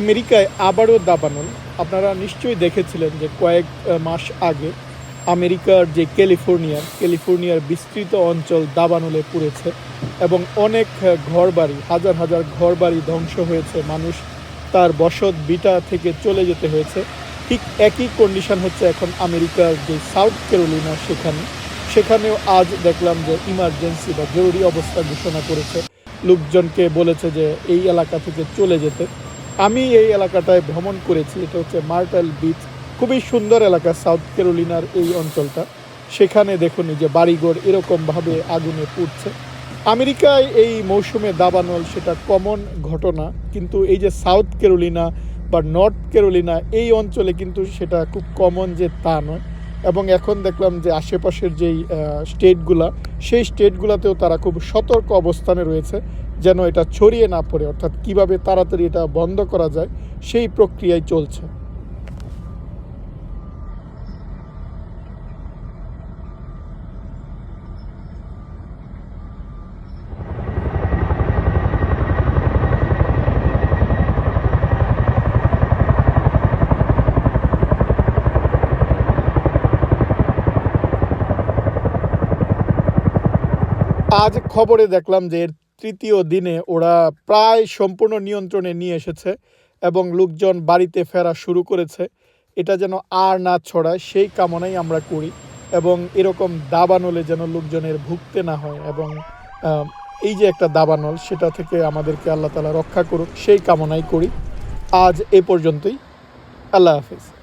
আমেরিকায় আবারও দাবানল। আপনারা নিশ্চয়ই দেখেছিলেন যে কয়েক মাস আগে আমেরিকার যে ক্যালিফোর্নিয়ার ক্যালিফোর্নিয়ার বিস্তৃত অঞ্চল দাবানলে পুড়েছে এবং অনেক ঘরবাড়ি, হাজার হাজার ঘরবাড়ি ধ্বংস হয়েছে। মানুষ তার বসত, বিটা থেকে চলে যেতে হয়েছে। ঠিক একই কন্ডিশন হচ্ছে এখন আমেরিকার যে সাউথ ক্যারোলিনা সেখানে। সেখানেও আজ দেখলাম যে ইমার্জেন্সি বা জরুরি অবস্থা ঘোষণা করেছে। লোকজনকে বলেছে যে এই এলাকা থেকে চলে যেতে। আমি এই এলাকাটায় ভ্রমণ করেছি, এটা হচ্ছে মার্টাল বিচ খুবই সুন্দর এলাকা সাউথ ক্যারোলিনার এই অঞ্চলটা। সেখানে দেখুন যে বাড়িঘর, এরকমভাবে আগুনে পুড়ছে। আমেরিকায় এই মৌসুমে দাবানল সেটা কমন ঘটনা, কিন্তু এই যে সাউথ ক্যারোলিনা বা নর্থ ক্যারোলিনা এই অঞ্চলে কিন্তু সেটা খুব কমন যে তা নয়। এবং এখন দেখলাম যে আশেপাশের যেই স্টেটগুলা সেই স্টেটগুলাতেও তারা খুব সতর্ক অবস্থানে রয়েছে। যেন এটা ছড়িয়ে না পড়ে, অর্থাৎ কীভাবে তাড়াতাড়ি এটা বন্ধ করা যায়, সেই প্রক্রিয়ায় চলছে। আজ খবরে দেখলাম যে এর তৃতীয় দিনে ওরা প্রায় সম্পূর্ণ নিয়ন্ত্রণে নিয়ে এসেছে এবং লোকজন বাড়িতে ফেরা শুরু করেছে। এটা যেন আর না ছড়ায়, সেই কামনাই আমরা করি এবং এরকম দাবানলে যেন লোকজনের ভুগতে না হয় এবং এই যে একটা দাবানল, সেটা থেকে আমাদেরকে আল্লাহ তালা রক্ষা করুক, সেই কামনাই করি। আজ এ পর্যন্তই। আল্লাহ হাফিজ।